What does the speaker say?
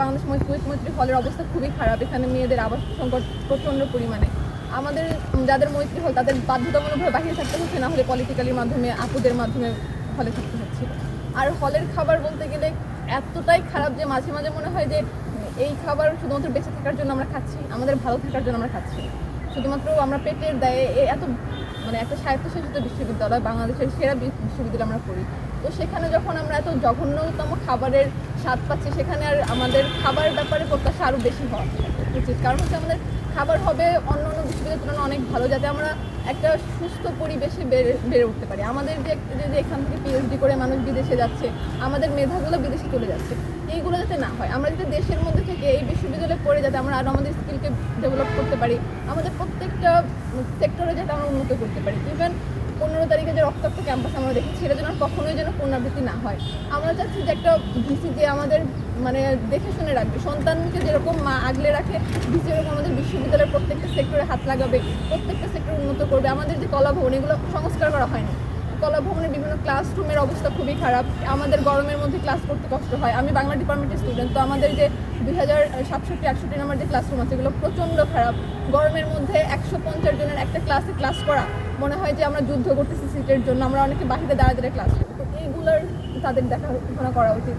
বাংলাদেশ মৈত্রী মৈত্রী হলের অবস্থা খুবই খারাপ। এখানে মেয়েদের আবাস সংকট প্রচণ্ড পরিমাণে। আমাদের, যাদের মৈত্রী হল, তাদের বাধ্যতামূলকভাবে বাহিরে থাকতে হচ্ছে, না হলে পলিটিক্যালির মাধ্যমে, আপুদের মাধ্যমে হলে থাকতে হচ্ছিল। আর হলের খাবার বলতে গেলে এতটাই খারাপ যে মাঝে মাঝে মনে হয় যে এই খাবার শুধুমাত্র বেঁচে থাকার জন্য আমরা খাচ্ছি, আমাদের ভালো থাকার জন্য আমরা খাচ্ছি। শুধুমাত্র আমরা পেটের দায়ে এত মানে একটা স্বায়ত্তশাসিত বিশ্ববিদ্যালয়, বাংলাদেশের সেরা বিশ্ববিদ্যালয় আমরা পড়ি। তো সেখানে যখন আমরা এত জঘন্যতম খাবারের স্বাদ পাচ্ছি সেখানে আর আমাদের খাবার ব্যাপারে প্রত্যাশা আরও বেশি হওয়া উচিত। কারণ হচ্ছে আমাদের খাবার হবে অন্য অন্য বিশ্ববিদ্যালয়ের তুলনায় অনেক ভালো, যাতে আমরা একটা সুস্থ পরিবেশে বেড়ে বেড়ে উঠতে পারি। আমাদের যে যে- এখান থেকে পিএইচডি করে মানুষ বিদেশে যাচ্ছে, আমাদের মেধাগুলো বিদেশে চলে যাচ্ছে, এইগুলো যাতে না হয়। আমরা যাতে দেশের মধ্যে থেকে এই বিশ্ববিদ্যালয়ে পড়ে যাতে আমরা আরও আমাদের স্কিলকে ডেভেলপ করতে পারি, আমাদের প্রত্যেকটা সেক্টরে যাতে আমরা উন্নত করতে পারি। ইভেন পনেরো তারিখে যে রক্তাক্ত ক্যাম্পাস আমরা দেখেছি, সেটা যেন কখনোই যেন পুনরাবৃত্তি না হয়। আমরা চাচ্ছি যে একটা ভিসি যে আমাদের মানে দেখে শুনে রাখবে। সন্তানকে যেরকম মা আগলে রাখে, ভিসি যেরকম আমাদের বিশ্ববিদ্যালয়ের প্রত্যেকটা সেক্টরে হাত লাগাবে, প্রত্যেকটা সেক্টর উন্নত করবে। আমাদের যে কলাভবন, এগুলো সংস্কার করা হয়নি। কলাভবনের বিভিন্ন ক্লাসরুমের অবস্থা খুবই খারাপ। আমাদের গরমের মধ্যে ক্লাস করতে কষ্ট হয়। আমি বাংলা ডিপার্টমেন্টের স্টুডেন্ট তো আমাদের যে দুই হাজার সাতষট্টি, আটষট্টি নাম্বার যে ক্লাসরুম আছে, এগুলো প্রচণ্ড খারাপ। গরমের মধ্যে একশো পঞ্চাশ জনের একটা ক্লাসে ক্লাস করা, মনে হয় যে আমরা যুদ্ধ করতেছি সিটের জন্য, আমরা অনেকে বাহিরে দাঁড়া দাঁড়িয়ে ক্লাস করি। তো এইগুলোর তাদের দেখাশোনা করা উচিত।